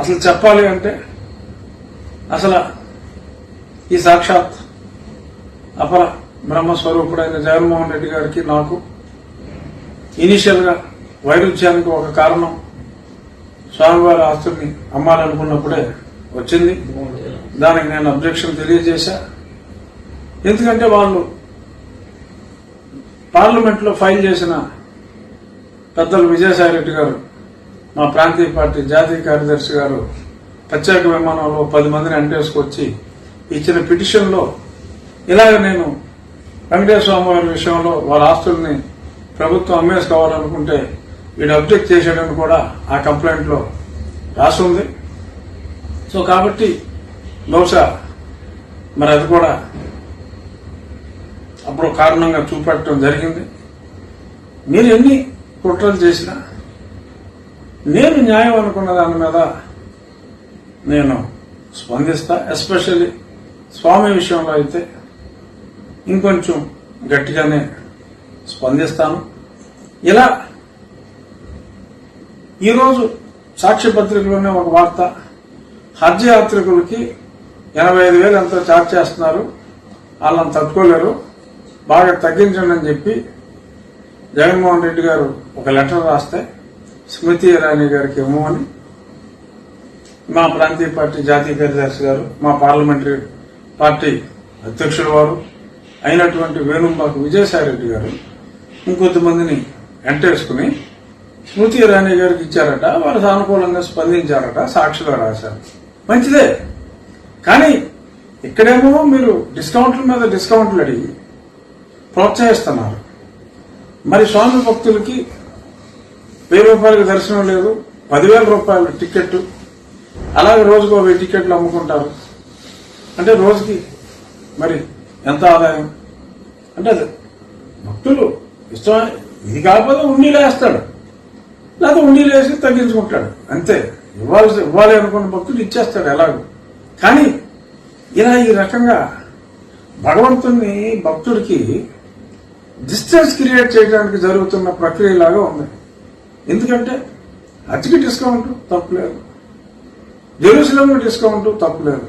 అసలు చెప్పాలి అంటే అసలు ఈ సాక్షాత్ అపర బ్రహ్మస్వరూపుడైన జగన్మోహన్ రెడ్డి గారికి నాకు ఇనిషియల్గా వైరుధ్యానికి ఒక కారణం స్వామివారి ఆస్తుల్ని అమ్మాలనుకున్నప్పుడే వచ్చింది. దానికి నేను అబ్జెక్షన్ తెలియజేశా. ఎందుకంటే వాళ్ళు పార్లమెంట్లో ఫైల్ చేసిన పెద్దలు విజయసాయి రెడ్డి గారు మా ప్రాంతీయ పార్టీ జాతీయ కార్యదర్శి గారు ప్రత్యేక విమానంలో పది మందిని అంటేసుకొచ్చి ఇచ్చిన పిటిషన్లో ఇలాగ నేను వెంకటేశ్వర స్వామి వారి విషయంలో వాళ్ళ ఆస్తుల్ని ప్రభుత్వం అమ్మేసుకోవాలనుకుంటే వీడు అబ్జెక్ట్ చేశాడని కూడా ఆ కంప్లైంట్లో ఉంది. సో కాబట్టి బహుశా మరి అది కూడా అప్పుడు కారణంగా చూపెట్టడం జరిగింది. మీరు ఎన్ని కుట్రలు చేసినా నేను న్యాయం అనుకున్న దాని మీద నేను స్పందిస్తా ఎస్పెషల్లీ స్వామి విషయంలో అయితే ఇంకొంచెం గట్టిగానే స్పందిస్తాను. ఇలా ఈరోజు సాక్షిపత్రికలోనే ఒక వార్త హజ్ యాత్రికులకి ఎనభై ఐదు వేలు ఎంతో ఛార్జ్ చేస్తున్నారు. వాళ్ళని తట్టుకోలేరు. బాగా తగ్గించండి అని చెప్పి జగన్మోహన్ రెడ్డి గారు ఒక లెటర్ రాస్తే స్మృతి ఇరానీ గారికి ఏమో అని మా ప్రాంతీయ పార్టీ జాతీయ కార్యదర్శి గారు మా పార్లమెంటరీ పార్టీ అధ్యక్షుడు వారు అయినటువంటి వేణుంబాకు విజయసాయి రెడ్డి గారు ఇంకొంతమందిని ఎంటేసుకుని స్మృతి ఇరానీ గారికి ఇచ్చారట వారు సానుకూలంగా స్పందించారట సాక్షిగా రాశారు. మంచిదే. కానీ ఇక్కడేమో మీరు డిస్కౌంట్ల మీద డిస్కౌంట్లు అడిగి ప్రోత్సహిస్తున్నారు. మరి స్వామి భక్తులకి వెయ్యి రూపాయలకి దర్శనం లేదు పదివేల రూపాయలు టికెట్. అలాగే రోజుకు వెయ్యి టికెట్లు అమ్ముకుంటారు. అంటే రోజుకి మరి ఎంత ఆదాయం? అంటే అది భక్తులు ఇష్టం ఇది కాకపోతే ఉండీలు వేస్తాడు లేకపోతే ఉండీలు వేసి తగ్గించుకుంటాడు. అంతే. ఇవ్వాల్సి ఇవ్వాలి అనుకున్న భక్తులు ఇచ్చేస్తాడు ఎలాగో. కానీ ఇలా ఈ రకంగా భగవంతుని భక్తుడికి డిస్టెన్స్ క్రియేట్ చేయడానికి జరుగుతున్న ప్రక్రియలాగా ఉంది. ఎందుకంటే హజ్కి డిస్కౌంట్ తప్పులేదు జెరూసలంలో డిస్కౌంట్ తప్పులేదు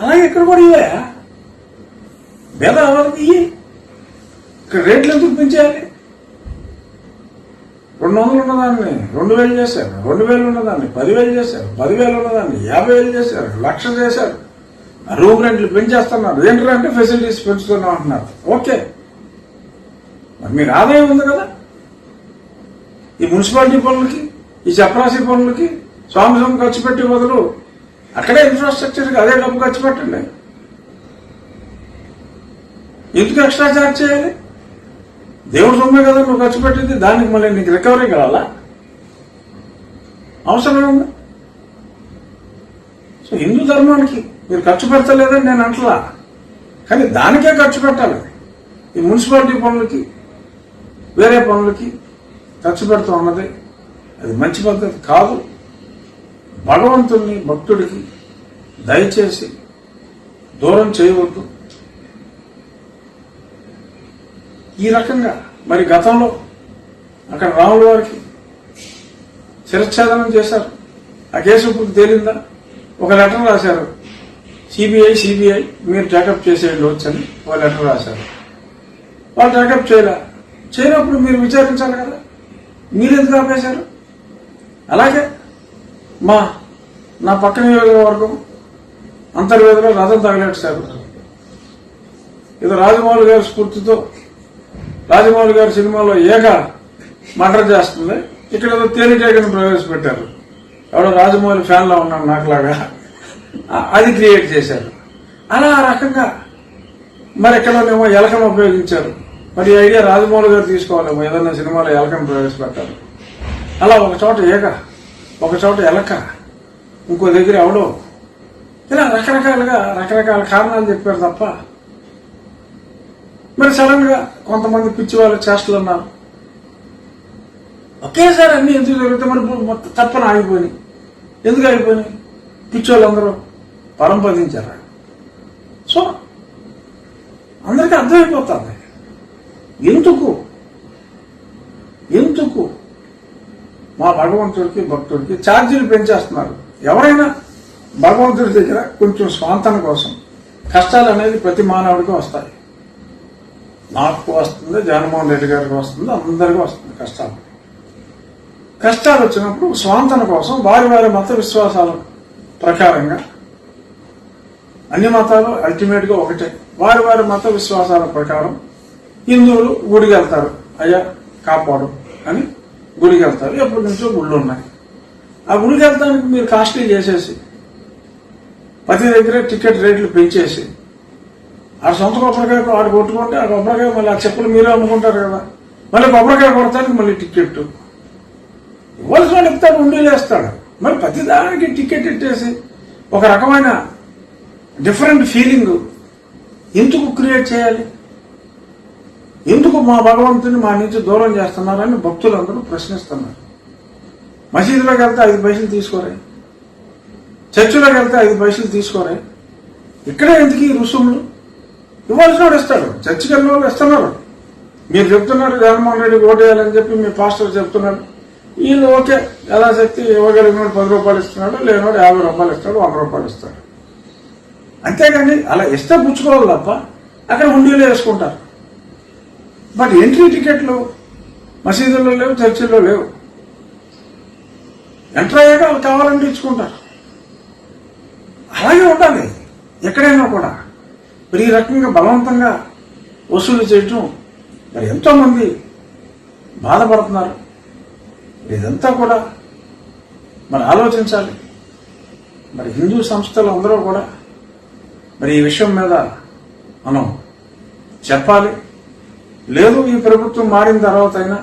అలాగే ఇక్కడ కూడా ఇవే. భేద ఎవరికి ఇక్కడ రేట్లు ఎందుకు పెంచేయాలి? రెండు వందలు ఉన్నదాన్ని రెండు వేలు చేశారు. రెండు వేలు ఉన్నదాన్ని. పదివేలు చేశారు. పదివేలు ఉన్నదాన్ని. యాభై వేలు చేశారు. లక్ష చేశారు. రూమ్ రెంట్లు పెంచేస్తున్నారు. ఏంటంటే ఫెసిలిటీస్ పెంచుతున్నాం అంటున్నారు. ఓకే. మరి మీరు ఆదాయం ఉంది కదా. ఈ మున్సిపాలిటీ పనులకి ఈ చపరాసి పనులకి స్వామి స్వామి ఖర్చు పెట్టే బదులు అక్కడే ఇన్ఫ్రాస్ట్రక్చర్కి అదే డబ్బు ఖర్చు పెట్టండి. ఎందుకు ఎక్స్ట్రా ఛార్జ్ చేయాలి? దేవుడు సొమ్మే కదా నువ్వు ఖర్చు పెట్టింది దానికి మళ్ళీ నీకు రికవరీ కావాలా? అవసరం ఉంది? సో హిందూ ధర్మానికి మీరు ఖర్చు పెడతలేదని నేను అంటలా. కానీ దానికే ఖర్చు పెట్టాలి. ఈ మున్సిపాలిటీ పనులకి వేరే పనులకి ఖర్చు పెడుతూ ఉన్నది. అది మంచి పద్ధతి కాదు. భగవంతుణ్ణి భక్తుడికి దయచేసి దూరం చేయవద్దు. ఈ రకంగా మరి గతంలో అక్కడ రాముల వారికి శిరచ్ఛేదనం చేశారు. ఆ కేసు ఇప్పుడు తేలిందా? ఒక లెటర్ రాశారు. సిబిఐ సిబిఐ మీరు టేకప్ చేసేయండి వచ్చని ఒక లెటర్ రాశారు. వాళ్ళు టేకప్ చేయలే. చేయనప్పుడు మీరు విచారించాలి కదా. మీరు ఎందుకు ఆపేశారు? అలాగే మా నా పక్క నియోజకవర్గం అంతర్వేదిలో రథం సార్. ఇది రాజమౌళి గారి స్ఫూర్తితో రాజమౌళి గారి సినిమాలో ఏక మర్డర్ చేస్తుంది. ఇక్కడ ఏదో తేనెటీగను ప్రవేశపెట్టారు. ఎవడో రాజమౌళి ఫ్యాన్లో ఉన్నాడు నాకులాగా. అది క్రియేట్ చేశారు. అలా ఆ రకంగా మరి ఎక్కడోనేమో ఎలకను ఉపయోగించారు. మరి ఐడియా రాజమౌళి గారు తీసుకోవాలి. ఏదైనా సినిమాలో ఎలకను ప్రవేశపెట్టారు అలా ఒక చోట ఏక ఒక చోట ఎలక ఇంకో దగ్గర ఎవడో. ఇలా రకరకాలుగా రకరకాల కారణాలు చెప్పారు తప్ప మరి సడన్గా కొంతమంది పిచ్చి వాళ్ళ చేష్టలు ఉన్నారు ఒకేసారి అన్ని ఎందుకు జరిగితే మరి మొత్తం తప్పని ఆగిపోయినాయి. ఎందుకు ఆగిపోయినాయి? పిచ్చి వాళ్ళందరూ పరంపదించారా? సో అందరికీ అర్థమైపోతుంది. ఎందుకు? ఎందుకు? మా భగవంతుడికి భక్తుడికి ఛార్జీలు పెంచేస్తున్నారు. ఎవరైనా భగవంతుడి దగ్గర కొంచెం స్వాంతన కోసం కష్టాలు అనేది ప్రతి మానవుడికి వస్తాయి. నాకు వస్తుంది జగన్మోహన్ రెడ్డి గారికి వస్తుంది అందరికీ వస్తుంది కష్టాలు. కష్టాలు వచ్చినప్పుడు స్వాంతన కోసం వారి వారి మత విశ్వాసాల ప్రకారంగా అన్ని మతాలు అల్టిమేట్గా ఒకటే. వారి వారి మత విశ్వాసాల ప్రకారం హిందువులు గుడికి వెళ్తారు అయ్యా కాపాడు అని గుడికి వెళ్తారు ఎప్పటి నుంచో గుళ్ళు ఉన్నాయి ఆ గుడికి వెళ్తానికి మీరు కాస్ట్లీ చేసేసి ప్రతి దగ్గర టికెట్ రేట్లు పెంచేసి ఆ సొంత కొబ్బరికాయ ఆడు కొట్టుకుంటే ఆ కొబ్బరికాయ మళ్ళీ ఆ చెప్పులు మీరే అమ్ముకుంటారు కదా. మళ్ళీ కొబ్బరికాయ కొడతానికి మళ్ళీ టికెట్ ఇవ్వాల్సిన వాడు ఇస్తాడు ఉండీలు మరి ప్రతి దానికి టికెట్ ఇట్టేసి ఒక రకమైన డిఫరెంట్ ఫీలింగ్ ఎందుకు క్రియేట్ చేయాలి? ఎందుకు మా భగవంతుని మా నుంచి దూరం చేస్తున్నారని భక్తులందరూ ప్రశ్నిస్తున్నారు. మసీదులోకి వెళ్తే ఐదు పైసలు తీసుకోరే. చర్చిలోకి వెళ్తే ఐదు పైసలు తీసుకోరే. ఇక్కడే ఎందుకు ఈ రుసుములు ఇవ్వాల్సిన వాడు ఇస్తాడు. చర్చికి వెళ్ళిన వాళ్ళు ఇస్తున్నారు. మీరు చెప్తున్నారు జగన్మోహన్ రెడ్డి ఓటేయాలని చెప్పి మీ పాస్టర్ చెప్తున్నాడు. వీళ్ళు ఓకే. ఎలా శక్తి ఇవ్వగలిగినోడు పది రూపాయలు ఇస్తున్నాడు లేనివాడు యాభై రూపాయలు ఇస్తాడు వంద రూపాయలు ఇస్తాడు. అంతేకాని అలా ఇస్తే పుచ్చుకోవాలి తప్ప అక్కడ హుండీలో వేసుకుంటారు. బట్ ఎంట్రీ టికెట్లు మసీదుల్లో లేవు చర్చిల్లో లేవు. ఎంటర్ అయ్యాక వాళ్ళు కావాలంటే ఇచ్చుకుంటారు. అలాగే ఉండాలి. ఎక్కడైనా కూడా. మరి ఈ రకంగా బలవంతంగా వసూలు చేయటం మరి ఎంతోమంది బాధపడుతున్నారు. ఇదంతా కూడా మరి ఆలోచించాలి. మరి హిందూ సంస్థలు అందరూ కూడా మరి ఈ విషయం మీద మనం చెప్పాలి. లేదు ఈ ప్రభుత్వం మారిన తర్వాత అయినా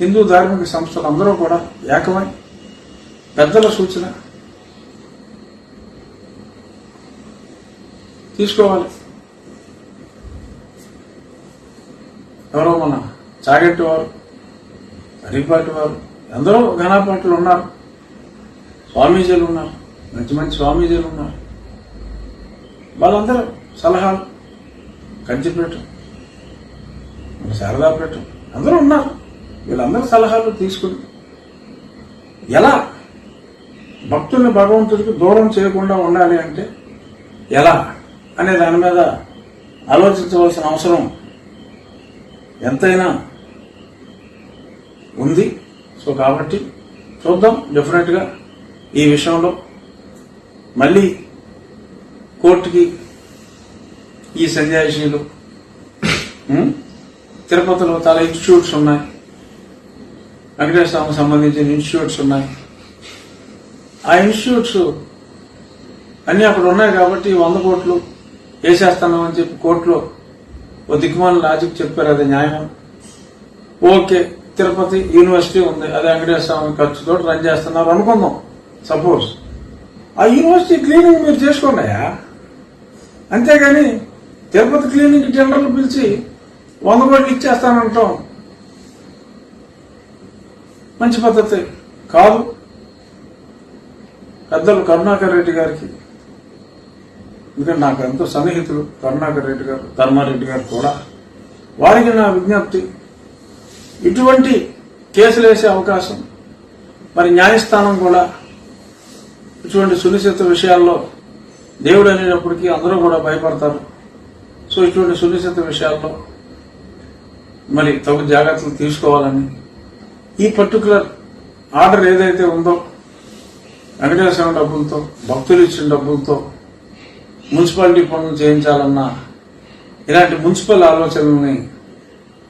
హిందూ ధార్మిక సంస్థలు అందరూ కూడా ఏకమై పెద్దల సూచన తీసుకోవాలి. ఎవరో మన చాగంటి వారు హరిపాటి వారు ఎందరో ఘనాపాటులు ఉన్నారు. స్వామీజీలు ఉన్నారు. మంచి మంచి స్వామీజీలు ఉన్నారు. వాళ్ళందరూ సలహాలు కంచిపేట శారదా పీఠం. అందరూ ఉన్నారు. వీళ్ళందరూ సలహాలు తీసుకుని ఎలా భక్తుల్ని భగవంతుడికి దూరం చేయకుండా ఉండాలి అంటే ఎలా అనే దాని మీద ఆలోచించవలసిన అవసరం ఎంతైనా ఉంది. సో కాబట్టి చూద్దాం డెఫినెట్గా ఈ విషయంలో. మళ్ళీ కోర్టుకి ఈ సంజాయిషీలు. తిరుపతిలో చాలా ఇన్స్టిట్యూట్స్ ఉన్నాయి. వెంకటేశ్వర స్వామికి సంబంధించిన ఇన్స్టిట్యూట్స్ ఉన్నాయి. ఆ ఇన్స్టిట్యూట్స్ అన్నీ అక్కడ ఉన్నాయి కాబట్టి వంద కోట్లు వేసేస్తున్నామని చెప్పి కోర్టులో ఓ దిక్కుమాల లాజిక్ చెప్పారు. అది న్యాయం. ఓకే తిరుపతి యూనివర్సిటీ ఉంది. అదే వెంకటేశ్వర స్వామి ఖర్చుతో రన్ చేస్తున్నారు అనుకుందాం. సపోజ్. ఆ యూనివర్సిటీ క్లీనింగ్ మీరు చేసుకోండియా అంతేగాని తిరుపతి క్లీనింగ్ టెండర్లు పిలిచి వంద కోట్లు ఇచ్చేస్తానంటాం. మంచి పద్ధతి కాదు. పెద్దలు కరుణాకర్ రెడ్డి గారికి. ఎందుకంటే నాకు ఎంతో సన్నిహితులు కరుణాకర్ రెడ్డి గారు ధర్మారెడ్డి గారు కూడా. వారికి నా విజ్ఞప్తి. ఇటువంటి కేసులు వేసే అవకాశం మరి న్యాయస్థానం కూడా ఇటువంటి సునిశ్చిత విషయాల్లో దేవుడు అనేటప్పటికీ అందరూ కూడా భయపడతారు. సో ఇటువంటి సునిశ్చిత విషయాల్లో మరి తగు జాగ్రత్తలు తీసుకోవాలని. ఈ పర్టికులర్ ఆర్డర్ ఏదైతే ఉందో వెంకటేశ్వర డబ్బులతో భక్తులు ఇచ్చిన డబ్బులతో మున్సిపాలిటీ పనులు చేయించాలన్నా ఇలాంటి మున్సిపల్ ఆలోచనల్ని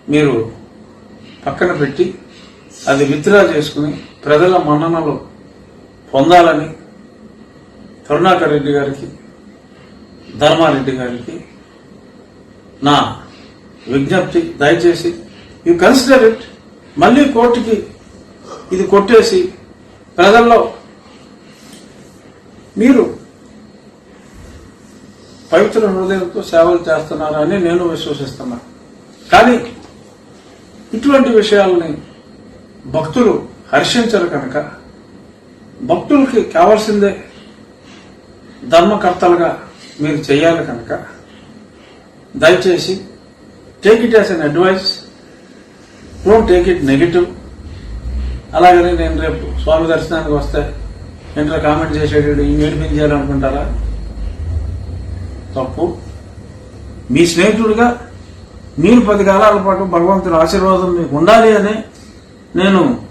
మీరు పక్కన పెట్టి అది విత్డ్రా చేసుకుని ప్రజల మన్ననలు పొందాలని కరుణాకర్ రెడ్డి గారికి ధర్మారెడ్డి గారికి నా విజ్ఞప్తి దయచేసి యు కన్సిడర్ ఇట్ మళ్ళీ కోర్టుకి ఇది కొట్టేసి ప్రజల్లో మీరు పవిత్ర హృదయంతో సేవలు చేస్తున్నారని నేను విశ్వసిస్తున్నా. కానీ ఇటువంటి విషయాలని భక్తులు హర్షించరు కనుక. భక్తులకి కావాల్సిందే ధర్మకర్తలుగా మీరు చేయాలి కనుక. దయచేసి take it as an advice don't take it negative అలాగని నేను రేపు స్వామి దర్శనానికి వస్తే ఇంట్లో కామెంట్ చేసేటాడు ఈ నేర్పించాలనుకుంటారా తప్పు. మీ స్నేహితుడిగా మీరు పది కాలాల పాటు భగవంతుడి ఆశీర్వాదం మీకు ఉండాలి అని నేను